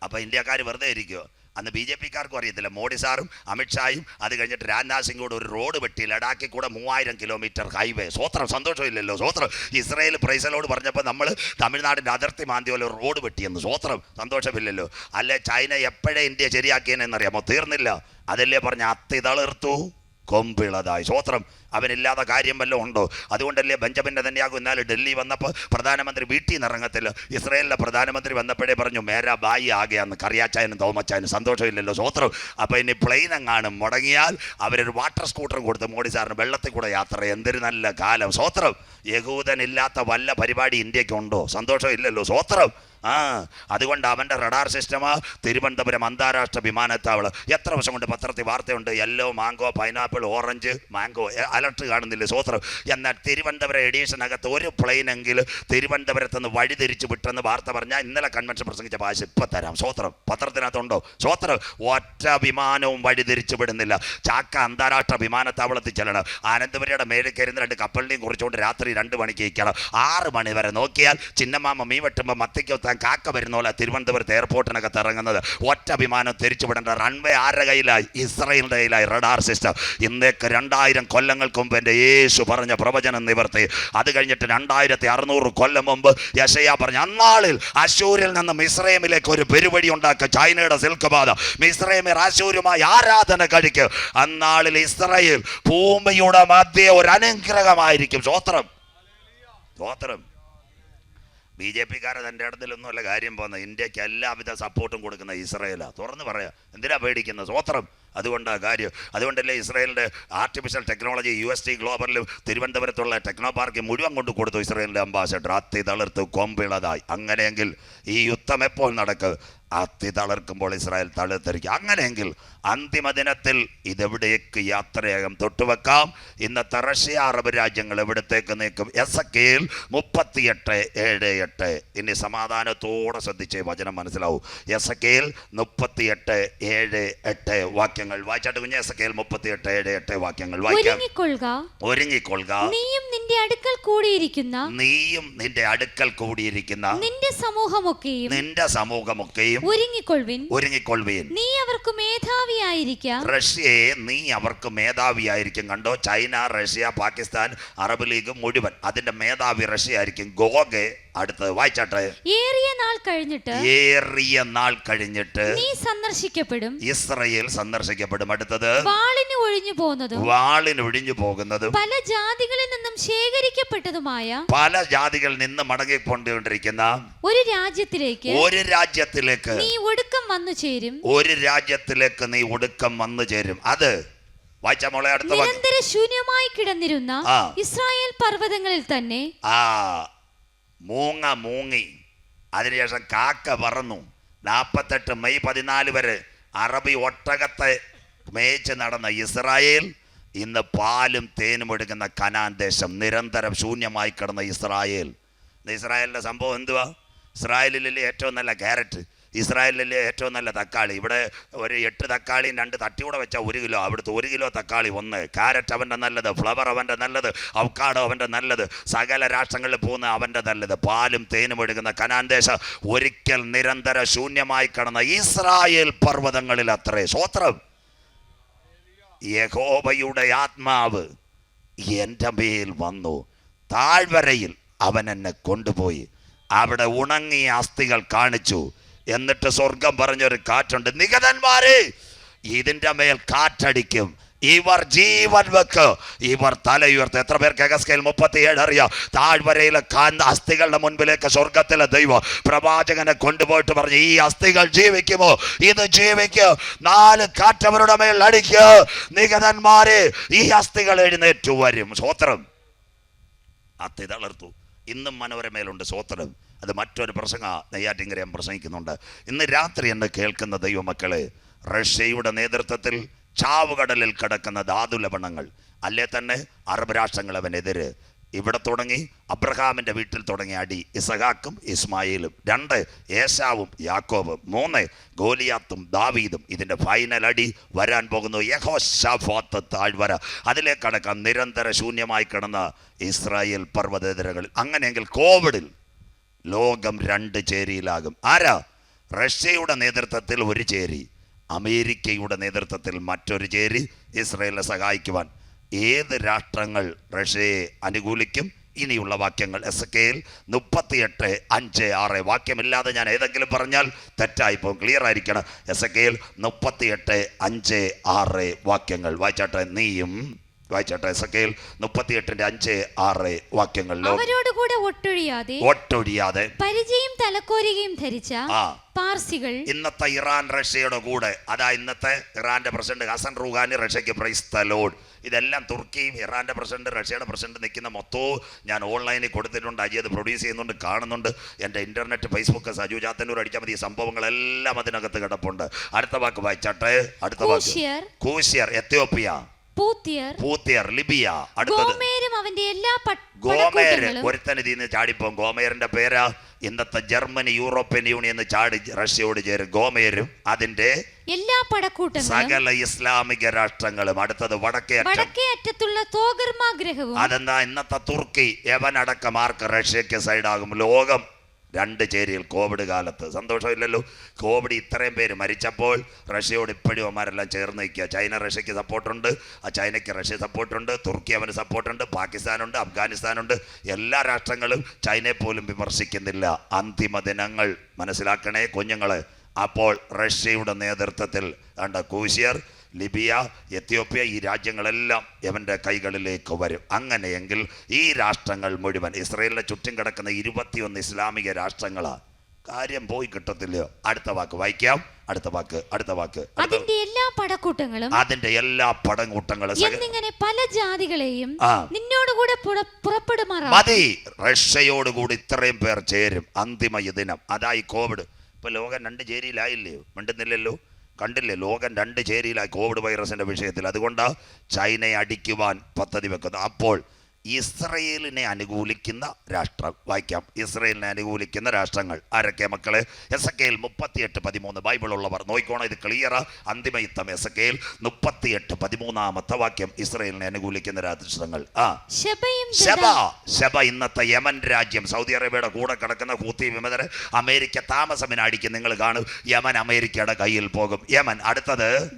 S1: അപ്പൊ ഇന്ത്യക്കാർ വെറുതെ ഇരിക്കുമോ അന്ന് ബി ജെ പിക്കാർക്കും അറിയത്തില്ല. മോഡി സാറും അമിത്ഷായും അത് കഴിഞ്ഞിട്ട് രാജ്നാഥ് സിംഗ് കൂടെ ഒരു റോഡ് വെട്ടി ലഡാക്കിൽ കൂടെ മൂവായിരം കിലോമീറ്റർ ഹൈവേ. സ്വോത്രം സന്തോഷമില്ലല്ലോ സ്വോത്രം. ഇസ്രയേൽ പ്രൈസലോട് പറഞ്ഞപ്പോൾ നമ്മൾ തമിഴ്നാടിന്റെ അതിർത്തി മാന്തി പോലെ റോഡ് വെട്ടിയെന്ന്. സ്വോത്രം സന്തോഷമില്ലല്ലോ. അല്ലെ ചൈന എപ്പോഴേ ഇന്ത്യ ശരിയാക്കിയെന്നറിയാമോ? തീർന്നില്ല. അതല്ലേ പറഞ്ഞ അത്തിതളിർത്തു കൊമ്പിളതായി. സ്വോത്രം അവനില്ലാത്ത കാര്യം വല്ലതും ഉണ്ടോ? അതുകൊണ്ടല്ലേ ബെഞ്ചമിൻ നെതന്യാഹു എന്നാൽ ഡൽഹി വന്നപ്പോൾ പ്രധാനമന്ത്രി വീട്ടിൽ നിന്ന് ഇറങ്ങത്തില്ല. ഇസ്രയേലിലെ പ്രധാനമന്ത്രി വന്നപ്പോഴേ പറഞ്ഞു മേരാ ബായി ആകെയാന്ന് കറിയാച്ചായനും തോമച്ചായനും സന്തോഷമില്ലല്ലോ സ്വോത്രം അപ്പോൾ ഇനി പ്ലെയിൻ അങ്ങാണ് മുടങ്ങിയാൽ അവരൊരു വാട്ടർ സ്കൂട്ടറും കൊടുത്ത് മോഡി സാറിന് വെള്ളത്തിൽ കൂടെ യാത്ര. എന്തൊരു നല്ല കാലം. സ്വോത്രം യഹൂദനില്ലാത്ത വല്ല പരിപാടി ഇന്ത്യക്കുണ്ടോ സന്തോഷമില്ലല്ലോ സ്വോത്രം ആ അതുകൊണ്ട് അവന്റെ റഡാർ സിസ്റ്റം തിരുവനന്തപുരം അന്താരാഷ്ട്ര വിമാനത്താവളം. എത്ര വർഷം കൊണ്ട് പത്രത്തിൽ വാർത്തയുണ്ട്? Yellow mango pineapple orange mango alert കാണുന്നില്ല? സ്വോത്രം എന്നാൽ തിരുവനന്തപുരം എഡീഷനകത്ത് ഒരു പ്ലെയിനെങ്കിലും തിരുവനന്തപുരത്ത് നിന്ന് വഴിതിരിച്ച് വിട്ടെന്ന് വാർത്ത പറഞ്ഞാൽ ഇന്നലെ കൺവെൻഷൻ പ്രസംഗിച്ച ഭാഷ ഇപ്പം തരാം. സ്വോത്രം പത്രത്തിനകത്തുണ്ടോ? സ്വോത്രം ഒറ്റ വിമാനവും വഴിതിരിച്ച് വിടുന്നില്ല. ചാക്ക അന്താരാഷ്ട്ര വിമാനത്താവളത്തിൽ ചെല്ലണം. ആനന്ദപുരയുടെ മേളിൽ കയറുന്ന രണ്ട് കപ്പലിനെയും കുറിച്ചുകൊണ്ട് രാത്രി രണ്ട് മണിക്ക് ഇരിക്കണം. ആറ് മണി വരെ നോക്കിയാൽ ചിന്നമാമ മീൻ വെട്ടുമ്പോൾ മത്തിക്കൊത്താൻ കാക്ക വരുന്ന പോലെ തിരുവനന്തപുരത്ത് എയർപോർട്ടിനകത്ത് ഇറങ്ങുന്നത്. ഒറ്റ വിമാനം തിരിച്ചു വിടേണ്ട റൺവേ ആരുടെ കയ്യിലായി? ഇസ്രയേലിന്റെ കയ്യിലായി. റഡാർ സിസ്റ്റം ഇന്നേക്ക് രണ്ടായിരം കൊല്ലങ്ങൾക്ക് മുമ്പ് എന്റെ യേശു പറഞ്ഞ പ്രവചനം നിവർത്തി. അത് കഴിഞ്ഞിട്ട് രണ്ടായിരത്തി അറുന്നൂറ് കൊല്ലം മുമ്പ് യശയ പറഞ്ഞ അന്നാളിൽ അശൂരിൽ നിന്ന് മിസ്രൈമിലേക്ക് ഒരു പെരുവഴി ഉണ്ടാക്കുക ചൈനയുടെ സിൽക്ക് പാത. മിസ്രൈമിൽ അശൂരുമായി ആരാധന കഴിക്കുക അന്നാളിൽ ഇസ്രയേൽ ഭൂമിയുടെ മധ്യ ഒരു അനുഗ്രഹമായിരിക്കും. സ്വോത്രം സ്വോത്രം ബി ജെ പിക്കാരെ തന്റെ ഇടത്തിലൊന്നുമല്ല കാര്യം പോകുന്നത്. ഇന്ത്യയ്ക്ക് എല്ലാവിധ സപ്പോർട്ടും കൊടുക്കുന്ന ഇസ്രയേലാണ് തുറന്ന് പറയാം. എന്തിനാ പേടിക്കുന്നത്? സ്വോത്രം. അതുകൊണ്ടാണ് കാര്യം. അതുകൊണ്ടല്ലേ ഇസ്രയേലിന്റെ artificial technology U S T ഗ്ലോബലിലും തിരുവനന്തപുരത്തുള്ള ടെക്നോ പാർക്ക് മുഴുവൻ കൊണ്ട് കൊടുത്തു ഇസ്രയേലിന്റെ അംബാസഡർ അത്തി തളിർത്ത് കൊമ്പിളതായി. അങ്ങനെയെങ്കിൽ ഈ യുദ്ധം എപ്പോൾ നടക്കും? അത്തി തളർക്കുമ്പോൾ ഇസ്രായേൽ തളർത്തിരിക്കും. അങ്ങനെയെങ്കിൽ അന്തിമ ദിനത്തിൽ ഇതെവിടേക്ക് യാത്രയാകും? തൊട്ടുവെക്കാം. ഇന്നത്തെ റഷ്യ അറബ് രാജ്യങ്ങൾ എവിടത്തേക്ക് നീക്കും? എസ് എ കെയിൽ മുപ്പത്തിയെട്ട് ഏഴ് എട്ട്. ഇനി സമാധാനത്തോടെ ശ്രദ്ധിച്ച് വചനം മനസ്സിലാവും. എസ് എ കെയിൽ മുപ്പത്തിയെട്ട് ഏഴ് എട്ട് വാക്യങ്ങൾ വായിച്ചാട്ട് കുഞ്ഞ്. എസ് എ കെയിൽ മുപ്പത്തിയെട്ട് ഏഴ് എട്ട് വാക്യങ്ങൾ വായിക്കാം.
S2: ഒരുങ്ങിക്കൊള്ളുക. നീയും നിന്റെ അടുക്കൽ കൂടിയിരിക്കുന്ന
S1: നീയും നിന്റെ അടുക്കൽ കൂടിയിരിക്കുന്ന
S2: നിന്റെ സമൂഹമൊക്കെയും
S1: നിന്റെ സമൂഹമൊക്കെയും
S2: ഒരുങ്ങിക്കൊള്ളുവിൻ
S1: ഒരുങ്ങിക്കൊള്ളുവീൻ
S2: നീ അവർക്ക് മേധാവിയായിരിക്കാം.
S1: റഷ്യയെ നീ അവർക്ക് മേധാവിയായിരിക്കും. കണ്ടോ? China Russia Pakistan Arab League മുഴുവൻ. അതിന്റെ മേധാവി റഷ്യ ആയിരിക്കും ഗോഗെ അടുത്ത് വായിച്ചാട്ടെ.
S2: ഏറിയ നാൾ കഴിഞ്ഞിട്ട്
S1: ഏറിയ നാൾ കഴിഞ്ഞിട്ട്
S2: നീ സന്ദർശിക്കപ്പെടും.
S1: ഇസ്രയേൽ സന്ദർശിക്കപ്പെടും. അടുത്തത്
S2: വാളിന് ഒഴിഞ്ഞു പോകുന്നതും
S1: വാളിന് ഒഴിഞ്ഞു പോകുന്നതും
S2: പല ജാതികളിൽ നിന്നും ശേഖരിക്കപ്പെട്ടതുമായ
S1: പല ജാതികളിൽ നിന്ന് മടങ്ങിക്കൊണ്ടിരിക്കുന്ന
S2: ഒരു രാജ്യത്തിലേക്ക്
S1: ഒരു രാജ്യത്തിലേക്ക്
S2: നീ ഒടുക്കം വന്നു ചേരും.
S1: ഒരു രാജ്യത്തിലേക്ക് നീ ഒടുക്കം വന്നു ചേരും. അത് വായിച്ച മോളെ അടുത്ത
S2: ശൂന്യമായി കിടന്നിരുന്ന ഇസ്രായേൽ പർവതങ്ങളിൽ തന്നെ
S1: ആ മൂങ്ങ മൂങ്ങി. അതിനുശേഷം കാക്ക പറന്നു. നാൽപ്പത്തെട്ട് മെയ് പതിനാല് വരെ അറബി ഒട്ടകത്തെ മേച്ച് നടന്ന ഇസ്രായേൽ ഇന്ന് പാലും തേനും എടുക്കുന്ന കനാൻ ദേശം നിരന്തരം ശൂന്യമായി കിടന്ന ഇസ്രായേൽ. ഇസ്രായേലിന്റെ സംഭവം എന്തുവാ? ഇസ്രായേലിലെ ഏറ്റവും നല്ല ക്യാരറ്റ്. ഇസ്രായേലിലെ ഏറ്റവും നല്ല തക്കാളി. ഇവിടെ ഒരു എട്ട് തക്കാളിയും രണ്ട് തട്ടിയൂടെ വെച്ചാൽ ഒരു കിലോ. അവിടുത്തെ ഒരു കിലോ തക്കാളി ഒന്ന്. കാരറ്റ് അവന്റെ നല്ലത് ഫ്ലവർ അവന്റെ നല്ലത് അവക്കാടോ അവന്റെ നല്ലത് സകല രാഷ്ട്രങ്ങളിൽ പോകുന്ന അവന്റെ നല്ലത് പാലും തേനും എടുക്കുന്ന കനാൻ ദേശം ഒരിക്കൽ നിരന്തര ശൂന്യമായി കിടന്ന ഇസ്രായേൽ പർവതങ്ങളിൽ അത്രേ. സ്വോത്രം യഹോബയുടെ ആത്മാവ് എന്റെ മേൽ വന്നു. താഴ്വരയിൽ അവൻ എന്നെ കൊണ്ടുപോയി. അവിടെ ഉണങ്ങിയ അസ്ഥികൾ കാണിച്ചു. എന്നിട്ട് സ്വർഗം പറഞ്ഞൊരു കാറ്റുണ്ട്. നികതന്മാരെ ഇതിന്റെ മേൽ കാറ്റടിക്കും. ഇവർ ജീവൻ വെക്ക്. ഇവർ തലയുയർത്ത് എത്ര പേർക്ക് എഗസ്കയിൽ മുപ്പത്തിയേഴ് അറിയാം? താഴ്വരയിലെ കാന്ത അസ്ഥികളുടെ മുൻപിലേക്ക് സ്വർഗത്തിലെ ദൈവം പ്രവാചകനെ കൊണ്ടുപോയിട്ട് പറഞ്ഞു ഈ അസ്ഥികൾ ജീവിക്കുമോ? ഇത് ജീവിക്കോ. നാല് കാറ്റവരുടെ മേൽ അടിക്ക്. നികതന്മാരെ ഈ അസ്ഥികൾ എഴുന്നേറ്റു വരും. സ്വോത്രം അത്തി തളർത്തു. ഇന്നും മനോരമയിലുണ്ട് സ്വോത്രം അത് മറ്റൊരു പ്രസംഗ നെയ്യാറ്റിങ്കരയും പ്രസംഗിക്കുന്നുണ്ട്. ഇന്ന് രാത്രി എന്നെ കേൾക്കുന്ന ദൈവമക്കളെ റഷ്യയുടെ നേതൃത്വത്തിൽ ചാവുകടലിൽ കിടക്കുന്ന ധാതുലവണങ്ങൾ അല്ലേ തന്നെ അറബ് രാഷ്ട്രങ്ങൾ അവനെതിര്. ഇവിടെ തുടങ്ങി അബ്രഹാമിന്റെ വീട്ടിൽ തുടങ്ങിയ അടി ഇസഹാക്കും ഇസ്മായിലും രണ്ട് ഏശാവും യാക്കോബും മൂന്ന് ഗോലിയാത്തും ദാവീദും. ഇതിന്റെ ഫൈനൽ അടി വരാൻ പോകുന്നു യഹോഷാഫാത്ത് താഴ്വര. അതിലേക്കടക്കം നിരന്തര ശൂന്യമായി കിടന്ന ഇസ്രായേൽ പർവതേതരകളിൽ അങ്ങനെയെങ്കിൽ കോവിഡിൽ ലോകം രണ്ട് ചേരിയിലാകും. ആരാ? റഷ്യയുടെ നേതൃത്വത്തിൽ ഒരു ചേരി അമേരിക്കയുടെ നേതൃത്വത്തിൽ മറ്റൊരു ചേരി ഇസ്രയേലിനെ സഹായിക്കുവാൻ. ഏത് രാഷ്ട്രങ്ങൾ റഷ്യയെ അനുകൂലിക്കും? ഇനിയുള്ള വാക്യങ്ങൾ എസ് കെയിൽ മുപ്പത്തിയെട്ട് അഞ്ച് ആറ്. വാക്യമില്ലാതെ ഞാൻ ഏതെങ്കിലും പറഞ്ഞാൽ തെറ്റായി പോകും. ക്ലിയർ ആയിരിക്കണം. എസ് കെയിൽ മുപ്പത്തിയെട്ട് അഞ്ച് ആറ് വാക്യങ്ങൾ. വായിച്ചാട്ടെ നീയും വായിച്ചാട്ടെ എസ് കെയിൽ മുപ്പത്തിയെട്ടിന്റെ അഞ്ച് ആറ് വാക്യങ്ങളിൽ അവരോട്
S2: അവരോടുകൂടെ ഒട്ടൊഴിയാതെ
S1: ഒട്ടൊഴിയാതെ
S2: പരിചയം തലക്കോരുകയും ധരിച്ച പാർസികൾ
S1: ഇന്നത്തെ ഇറാൻ റഷ്യയുടെ കൂടെ അതാ ഇന്നത്തെ ഇറാന്റെ പ്രസിഡന്റ് ഹസൻ റൂഹാനി റഷ്യക്ക് പ്രൈസ് തലോഡ് ഇതെല്ലാം തുർക്കിയും ഇറാന്റെ പ്രസിഡന്റ് റഷ്യയുടെ പ്രസിഡന്റ് നിൽക്കുന്ന മൊത്തവും ഞാൻ ഓൺലൈനിൽ കൊടുത്തിട്ടുണ്ട് അജി അത് പ്രൊഡ്യൂസ് ചെയ്യുന്നുണ്ട് കാണുന്നുണ്ട്. എന്റെ ഇന്റർനെറ്റ് ഫേസ്ബുക്ക് സജു ചാത്തന്നൂർ അടിച്ചാൽ മതി. ഈ സംഭവങ്ങളെല്ലാം അതിനകത്ത് കിടപ്പുണ്ട്. അടുത്ത വാക്ക് വായിച്ചാട്ടെ? അടുത്ത വാക്ക്.
S2: കൂശിയർ.
S1: എത്തിയോപ്പിയ എത്യോപ്യ. പൂത്തിയർ ലിബിയ അടുത്തത്.
S2: അവന്റെ എല്ലാ
S1: ഗോമേര് ഒരുത്തൻ ഇതിന്ന് ചാടിപ്പോം ഗോമേറിന്റെ പേരാ ഇന്നത്തെ ജർമ്മനി യൂറോപ്യൻ യൂണിയൻ ചാടി റഷ്യയോട് ചേരും ഗോമേരും. അതിന്റെ
S2: എല്ലാ പടക്കൂട്ടങ്ങളും
S1: സകല ഇസ്ലാമിക രാഷ്ട്രങ്ങളും അടുത്തത് വടക്കേ
S2: വടക്കേ അറ്റത്തുള്ള തോഗർമാഗ്രഹവും
S1: അതെന്താ? ഇന്നത്തെ തുർക്കി യവനടക്കം ആർക്ക് റഷ്യക്ക് സൈഡാകും? ലോകം. രണ്ട് ചേരിയിൽ കോവിഡ് കാലത്ത്. സന്തോഷമില്ലല്ലോ? കോവിഡ് ഇത്രയും പേര് മരിച്ചപ്പോൾ റഷ്യയോട് ഇപ്പോഴും അവന്മാരെല്ലാം ചേർന്ന് നിൽക്കുക. ചൈന റഷ്യക്ക് സപ്പോർട്ടുണ്ട്. ആ ചൈനയ്ക്ക് റഷ്യ സപ്പോർട്ടുണ്ട്. തുർക്കി അവന് സപ്പോർട്ടുണ്ട്. പാകിസ്ഥാനുണ്ട്. അഫ്ഗാനിസ്ഥാനുണ്ട്. എല്ലാ രാഷ്ട്രങ്ങളും ചൈനയെ പോലും വിമർശിക്കുന്നില്ല. അന്തിമ ദിനങ്ങൾ. മനസ്സിലാക്കണേ കുഞ്ഞുങ്ങളെ. അപ്പോൾ റഷ്യയുടെ നേതൃത്വത്തിൽ കണ്ട കൂശ്യർ ലിബിയ എത്യോപ്യ ഈ രാജ്യങ്ങളെല്ലാം അവന്റെ കൈകളിലേക്ക് വരും. അങ്ങനെയെങ്കിൽ ഈ രാഷ്ട്രങ്ങൾ മുഴുവൻ ഇസ്രയേലിനെ ചുറ്റും കിടക്കുന്ന ഇരുപത്തിയൊന്ന് ഇസ്ലാമിക രാഷ്ട്രങ്ങളാണ് കാര്യം പോയി കിട്ടത്തില്ലയോ അടുത്ത വാക്ക് വായിക്കാം. അടുത്ത വാക്ക് അടുത്ത വാക്ക്
S2: അതിന്റെ എല്ലാ പടക്കൂട്ടങ്ങളും
S1: അതിന്റെ എല്ലാ പടക്കൂട്ടങ്ങളും
S2: എന്നിങ്ങനെ പല ജാതികളെയും
S1: നിന്നോട്
S2: നിന്നോടുകൂടെ പുറ- പുറപ്പെടുമാറാ
S1: മതി. റഷ്യയോട് കൂടി ഇത്രയും പേർ ചേരും. അന്തിമ ദിനം അതായി കോവിഡ്. ഇപ്പൊ ലോകം രണ്ട് ചേരിയിലായില്ലേ? മിണ്ടുന്നില്ലല്ലോ. കണ്ടില്ലേ? ലോകം രണ്ട് ചേരിയിലായി കോവിഡ് വൈറസിന്റെ വിഷയത്തിൽ. അതുകൊണ്ട് ചൈനയെ അടിക്കുവാൻ പദ്ധതി വെക്കുന്നു അപ്പോൾ ഇസ്രയേലിനെ അനുകൂലിക്കുന്ന രാഷ്ട്രം. വായിക്കാം. ഇസ്രയേലിനെ അനുകൂലിക്കുന്ന രാഷ്ട്രങ്ങൾ. ആരൊക്കെ മക്കളെ? എസ് കെയിൽ മുപ്പത്തിയെട്ട് പതിമൂന്ന് ബൈബിൾ ഉള്ളവർ നോയിക്കോണം ഇത് ക്ലിയർ അന്തിമ യുദ്ധം എസ് കെയിൽ മുപ്പത്തിയെട്ട് പതിമൂന്നാമത്തെ വാക്യം. ഇസ്രയേലിനെ അനുകൂലിക്കുന്ന രാഷ്ട്രങ്ങൾ. ആ. ശബ. ശബ ഇന്നത്തെ യമൻ രാജ്യം. സൗദി അറേബ്യയുടെ കൂടെ കിടക്കുന്ന ഹൂത്തി വിമതർ അമേരിക്ക താമസമിന് നിങ്ങൾ കാണും. യമൻ അമേരിക്കയുടെ കയ്യിൽ പോകും. യമൻ അടുത്തത്?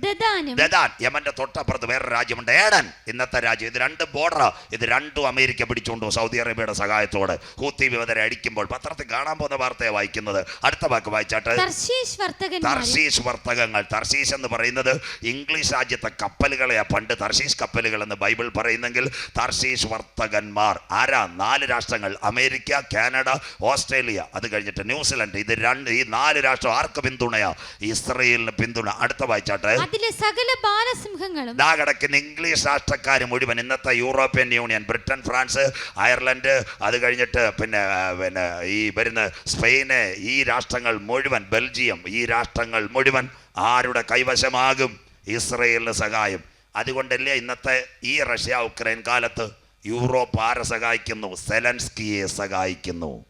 S1: ദദാൻ. യമന്റെ തൊട്ടപ്പുറത്ത് വേറെ രാജ്യമുണ്ട്. ഏടൻ ഇന്നത്തെ രാജ്യം. ഇത് രണ്ട് ബോർഡർ ഇത് രണ്ടും അമേരിക്ക പിടിച്ചുകൊണ്ടു സൗദി അറേബ്യയുടെ സഹായത്തോടെ ഹൂത്തി വിമതരെ അടിക്കുമ്പോൾ പത്രത്തിൽ കാണാൻ പോകുന്ന വാർത്തയെ വായിക്കുന്നത്. അടുത്ത വാക്ക് വായിച്ചാട്ടെ.
S2: തർശീഷ്
S1: വർത്തകങ്ങൾ. തർശീഷ് എന്ന് പറയുന്നത് ഇംഗ്ലീഷ് രാജ്യത്തെ കപ്പലുകളെ പണ്ട് തർശീഷ് കപ്പലുകൾ എന്ന് ബൈബിൾ പറയുന്നെങ്കിൽ തർശീഷ് വർത്തകന്മാർ. ആരാ? നാല് രാഷ്ട്രങ്ങൾ. America Canada Australia. അത് കഴിഞ്ഞിട്ട് ന്യൂസിലൻഡ്. ഇത് രണ്ട് ഈ നാല് രാഷ്ട്രം ആർക്ക് പിന്തുണയാ? ഇസ്രയേലിന് പിന്തുണ. അടുത്ത വായിച്ചാട്ടെ.
S2: അതിലെ സകല ബാലസിംഹങ്ങളും
S1: ഇംഗ്ലീഷ് രാഷ്ട്രക്കാർ മുഴുവൻ ഇന്നത്തെ European Union Britain France Ireland അത് കഴിഞ്ഞിട്ട് പിന്നെ പിന്നെ ഈ വരുന്ന സ്പെയിന് ഈ രാഷ്ട്രങ്ങൾ മുഴുവൻ ബെൽജിയം ഈ രാഷ്ട്രങ്ങൾ മുഴുവൻ ആരുടെ കൈവശമാകും? ഇസ്രയേലിന് സഹായം. അതുകൊണ്ടല്ലേ ഇന്നത്തെ ഈ റഷ്യ ഉക്രൈൻ കാലത്ത് യൂറോപ്പ് ആരെ സഹായിക്കുന്നു? സെലൻസ്കിയെ സഹായിക്കുന്നു.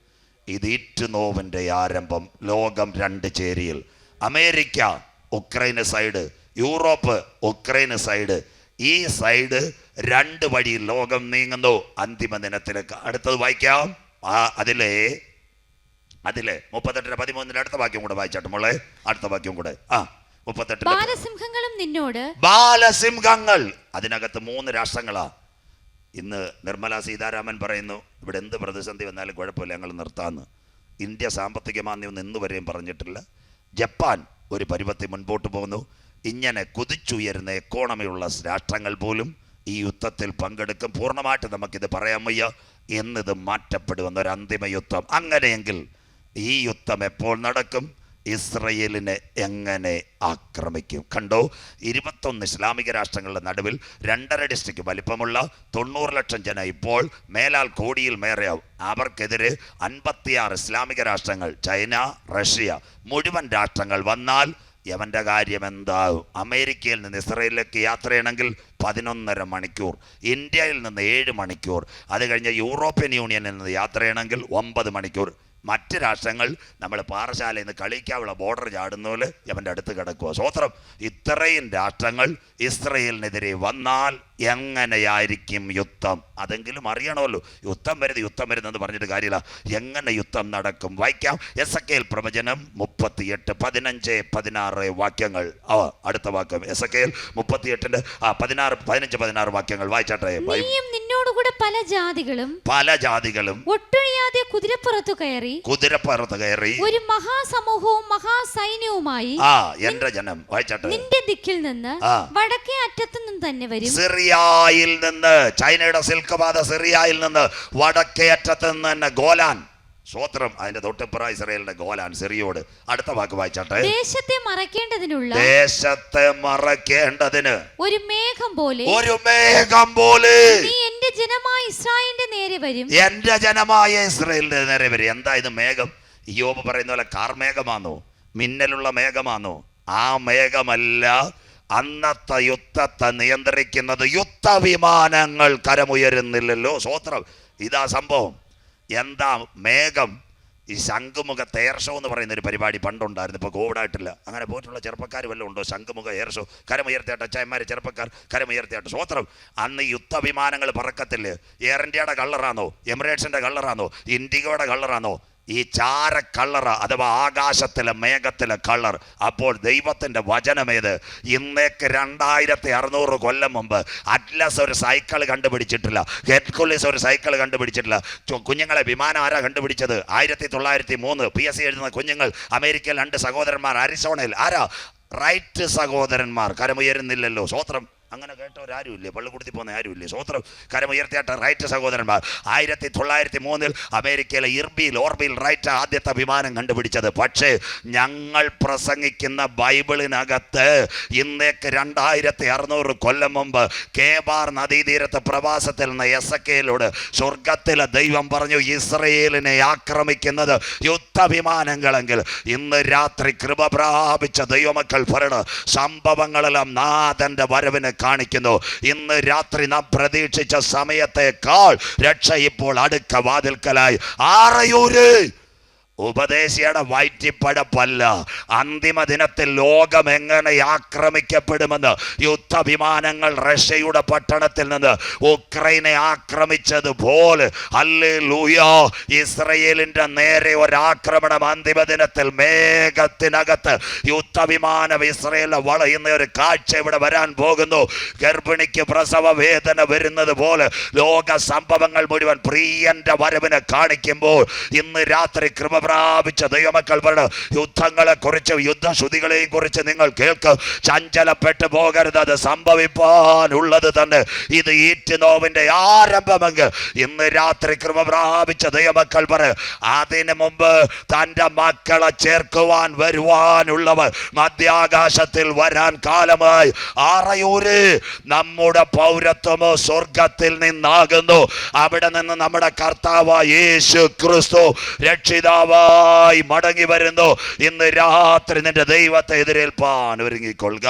S1: ഇത് ഈറ്റുനോവിന്റെ ആരംഭം ലോകം രണ്ട് ചേരിയിൽ. അമേരിക്ക ഉക്രൈന് സൈഡ്. യൂറോപ്പ് ഉക്രൈന് സൈഡ്. ഈ സൈഡ് രണ്ട് വഴി ലോകം നീങ്ങുന്നു. അന്തിമ ദിനത്തിലേക്ക് അടുത്തത് വായിക്കാം. ആ അതിലെ അതിലെ മുപ്പത്തെട്ടിന് പതിമൂന്നിന് അടുത്ത വാക്യം കൂടെ വായിച്ചാട്ട് മോളെ. അടുത്ത വാക്യം കൂടെ. ആ മുപ്പത്തെട്ട്
S2: ബാലസിംഹങ്ങളും നിന്നോട്
S1: ബാലസിംഹങ്ങൾ. അതിനകത്ത് മൂന്ന് രാഷ്ട്രങ്ങളാ. ഇന്ന് നിർമ്മല സീതാരാമൻ പറയുന്നു ഇവിടെ എന്ത് പ്രതിസന്ധി വന്നാലും കുഴപ്പമില്ല ഞങ്ങൾ നിർത്താന്ന്. ഇന്ത്യ സാമ്പത്തിക മാന്ദ്യം ഇന്ന് വരെയും പറഞ്ഞിട്ടില്ല. ജപ്പാൻ ഒരു പരുവത്തിൽ മുൻപോട്ട് പോകുന്നു. ഇങ്ങനെ കുതിച്ചുയരുന്ന എക്കോണമിയുള്ള രാഷ്ട്രങ്ങൾ പോലും ഈ യുദ്ധത്തിൽ പങ്കെടുക്കും. പൂർണമായിട്ട് നമുക്കിത് പറയാൻ വയ്യ എന്നിത് മാറ്റപ്പെടുമെന്ന ഒരു അന്തിമ യുദ്ധം. അങ്ങനെയെങ്കിൽ ഈ യുദ്ധം എപ്പോൾ നടക്കും? ഇസ്രയേലിനെ എങ്ങനെ ആക്രമിക്കും? കണ്ടോ? ഇരുപത്തൊന്ന് ഇസ്ലാമിക രാഷ്ട്രങ്ങളുടെ നടുവിൽ രണ്ടര ഡിസ്ട്രിക്ട് വലിപ്പമുള്ള തൊണ്ണൂറ് ലക്ഷം ജനം ഇപ്പോൾ മേലാൽ കോടിയിൽ മേറെയാവും. അവർക്കെതിരെ അൻപത്തിയാറ് ഇസ്ലാമിക രാഷ്ട്രങ്ങൾ ചൈന റഷ്യ മുഴുവൻ രാഷ്ട്രങ്ങൾ വന്നാൽ യവന്റെ കാര്യം എന്താകും അമേരിക്കയിൽ നിന്ന് ഇസ്രയേലിലേക്ക് യാത്ര ചെയ്യണമെങ്കിൽ പതിനൊന്നര മണിക്കൂർ ഇന്ത്യയിൽ നിന്ന് ഏഴ് മണിക്കൂർ. അത് കഴിഞ്ഞ് യൂറോപ്യൻ യൂണിയനിൽ നിന്ന് യാത്ര ചെയ്യണമെങ്കിൽ ഒമ്പത് മണിക്കൂർ. മറ്റ് രാഷ്ട്രങ്ങൾ നമ്മൾ പാറശാലയിൽ നിന്ന് കളിക്കാവുള്ള ബോർഡർ ചാടുന്ന പോലെ അവന്റെ അടുത്ത് കിടക്കുക സ്വോത്രം ഇത്രയും രാഷ്ട്രങ്ങൾ ഇസ്രയേലിനെതിരെ വന്നാൽ എങ്ങനെയായിരിക്കും യുദ്ധം? അതെങ്കിലും അറിയണമല്ലോ. യുദ്ധം വരുന്നത് യുദ്ധം വരുന്നെന്ന് പറഞ്ഞിട്ട് കാര്യമില്ല. എങ്ങനെ യുദ്ധം നടക്കും? വായിക്കാം. എസ് എ പ്രവചനം മുപ്പത്തിയെട്ട് പതിനഞ്ച് പതിനാറ് വാക്യങ്ങൾ. ആ അടുത്ത വാക്യം. എസ് എ മുപ്പത്തിയെട്ടിന്റെ ആ പതിനാറ് പതിനഞ്ച് പതിനാറ് വാക്യങ്ങൾ വായിച്ചാട്ടെ?
S2: നിന്നോടുകൂടെ പല ജാതികളും
S1: പല ജാതികളും
S2: ഒട്ടൊഴിയാതെ കുതിരപ്പുറത്തു കയറി
S1: കുതിരപ്പുറത്ത് കയറി
S2: ഒരു മഹാസമൂഹവും മഹാസൈന്യവുമായി
S1: ആ എന്റെ ജനം വായിച്ചാട്ടെ.
S2: നിന്റെ ദിക്കിൽ നിന്ന്. വടക്കേ അറ്റത്തു നിന്ന് തന്നെ വരും.
S1: സിറിയായിൽ നിന്ന് ചൈനയുടെ സിൽക്ക് പാത സിറിയായിൽ നിന്ന് വടക്കേ അറ്റത്ത് നിന്ന് തന്നെ ഗോലാൻ. സ്വോത്രം അതിന്റെ തൊട്ടിപ്പുറ ഇസ്രയേലിന്റെ ഗോലാൻ സിറിയോട്. അടുത്ത വാക്ക് വായിച്ചാട്ടെ.
S2: ദേശത്തെ മറക്കേണ്ടതിനുള്ള
S1: ദേശത്തെ മറക്കേണ്ടതിന്
S2: ഒരു മേഘം പോലെ
S1: ഒരു മേഘം പോലെ
S2: നീ എന്റെ ജനമായ ഇസ്രായേലിന്റെ നേരെ വരും.
S1: എന്റെ ജനമായ ഇസ്രായേലിന്റെ നേരെ വരും. എന്താ ഇത് മേഘം? യോബ് പറയുന്ന പോലെ കാർമേഘമാണോ മിന്നലുള്ള മേഘമാണോ ആ മേഘമല്ല അന്നത്തെ യുദ്ധത്തെ നിയന്ത്രിക്കുന്നത് യുദ്ധവിമാനങ്ങൾ കരമുയരുന്നില്ലല്ലോ. സ്വോത്രം. ഇതാ സംഭവം. എന്താ മേഘം? ഈ ശംഖുമുഖ തേർഷോ എന്ന് പറയുന്ന ഒരു പരിപാടി പണ്ടുണ്ടായിരുന്നു. ഇപ്പോൾ കോവിഡായിട്ടില്ല. അങ്ങനെ പോയിട്ടുള്ള ചെറുപ്പക്കാർ വല്ലതും ഉണ്ടോ? ശംഖുമുഖ എയർ ഷോ കരമുയർത്തിയാട്ട് അച്ചായന്മാർ ചെറുപ്പക്കാർ കരമുയർത്തിയാട്ട സ്വോത്രം. അന്ന് യുദ്ധവിമാനങ്ങൾ പറക്കത്തില്ലേ? എയർ ഇന്ത്യയുടെ കള്ളറാണോ എമിറേറ്റ്സിന്റെ കള്ളറാണോ ഇൻഡിഗോയുടെ കള്ളറാണോ ഈ ചാര കളറ അഥവാ ആകാശത്തിലെ മേഘത്തിലെ കളർ അപ്പോൾ ദൈവത്തിന്റെ വചനമേത് ഇന്നേക്ക് രണ്ടായിരത്തി അറുന്നൂറ് കൊല്ലം മുമ്പ് അറ്റ്ലസ് ഒരു സൈക്കിൾ കണ്ടുപിടിച്ചിട്ടില്ല. ഹെഡ്കുലിസ് ഒരു സൈക്കിൾ കണ്ടുപിടിച്ചിട്ടില്ല. കുഞ്ഞുങ്ങളെ വിമാനം ആരാ കണ്ടുപിടിച്ചത്? ആയിരത്തി തൊള്ളായിരത്തി മൂന്ന് പി എസ് സി എഴുതുന്ന കുഞ്ഞുങ്ങൾ അമേരിക്കയിൽ രണ്ട് സഹോദരന്മാർ അരിസോണയിൽ. ആരാ? റൈറ്റ് സഹോദരന്മാർ. കരമുയരുന്നില്ലല്ലോ സ്വോത്രം അങ്ങനെ കേട്ടവരാരും ഇല്ലേ പള്ളിക്കൂടത്തിൽ പോകുന്ന ആരും ഇല്ലേ സ്വോത്രം കരമുയർത്തിയാട്ട റൈറ്റ് സഹോദരന്മാർ. ആയിരത്തി തൊള്ളായിരത്തി മൂന്നിൽ അമേരിക്കയിലെ ഇർബിയിൽ ഓർബിയിൽ റൈറ്റ് ആദ്യത്തെ വിമാനം കണ്ടുപിടിച്ചത്. പക്ഷേ ഞങ്ങൾ പ്രസംഗിക്കുന്ന ബൈബിളിനകത്ത് ഇന്നേക്ക് രണ്ടായിരത്തി അറുന്നൂറ് കൊല്ലം മുമ്പ് കേബാർ നദീതീരത്തെ പ്രവാസത്തിൽ നിന്ന് എസ് കെയിലൂടെ സ്വർഗത്തിലെ ദൈവം പറഞ്ഞു ഇസ്രയേലിനെ ആക്രമിക്കുന്നത് യുദ്ധവിമാനങ്ങളെങ്കിൽ ഇന്ന് രാത്രി കൃപ പ്രാപിച്ച ദൈവമക്കൾ ഭരണ സംഭവങ്ങളെല്ലാം നാഥന്റെ വരവിനെ കാണിക്കുന്നു. ഇന്ന് രാത്രി നാം പ്രതീക്ഷിച്ച സമയത്തേക്കാൾ രക്ഷ ഇപ്പോൾ അടുക്ക വാതിൽക്കലായി. ആറയൂര്! ഉപദേശിയുടെ വയറ്റിപ്പടപ്പല്ല. അന്തിമ ദിനത്തിൽ ലോകം എങ്ങനെ ആക്രമിക്കപ്പെടുമെന്ന് യുദ്ധവിമാനങ്ങൾ റഷ്യയുടെ പട്ടണത്തിൽ നിന്ന് ഉക്രൈനെ ആക്രമിച്ചതുപോലെ അല്ലേ ലൂയോ ഇസ്രയേലിന്റെ നേരെ ഒരാക്രമണം അന്തിമ ദിനത്തിൽ മേഘത്തിനകത്ത് യുദ്ധവിമാനം ഇസ്രയേലിനെ വളയുന്ന ഒരു കാഴ്ച ഇവിടെ വരാൻ പോകുന്നു. ഗർഭിണിക്ക് പ്രസവ വേദന വരുന്നത് പോലെ ലോക സംഭവങ്ങൾ മുഴുവൻ പ്രിയന്റെ വരവിനെ കാണിക്കുമ്പോൾ ഇന്ന് രാത്രി കൃപ പ്രാപിച്ച ദൈവമക്കൾ പറഞ്ഞ യുദ്ധങ്ങളെ കുറിച്ച് യുദ്ധശ്രുതികളെയും കുറിച്ച് നിങ്ങൾ കേൾക്ക്. ചഞ്ചലപ്പെട്ടു പോകരുത്. അത് സംഭവിപ്പാനുള്ളത് തന്നെ. ഇത് ഈറ്റുനോവിന്റെ ആരംഭമെങ്കിൽ ഇന്ന് രാത്രി കൃപ പ്രാപിച്ച ദൈവമക്കൾ പറ അതിനു മുമ്പ് തന്റെ മക്കളെ ചേർക്കുവാൻ വരുവാനുള്ളവർ മധ്യാകാശത്തിൽ വരാൻ കാലമായി. ആറയൂര് നമ്മുടെ പൗരത്വമോ സ്വർഗത്തിൽ നിന്നാകുന്നു. അവിടെ നിന്ന് നമ്മുടെ കർത്താവ് യേശു ക്രിസ്തു രക്ഷിതാവായി മടങ്ങി വരുന്നു. ഇന്ന് രാത്രി നിന്റെ ദൈവത്തെ എതിരേൽപ്പാൻ ഒരുങ്ങിക്കൊള്ളുക.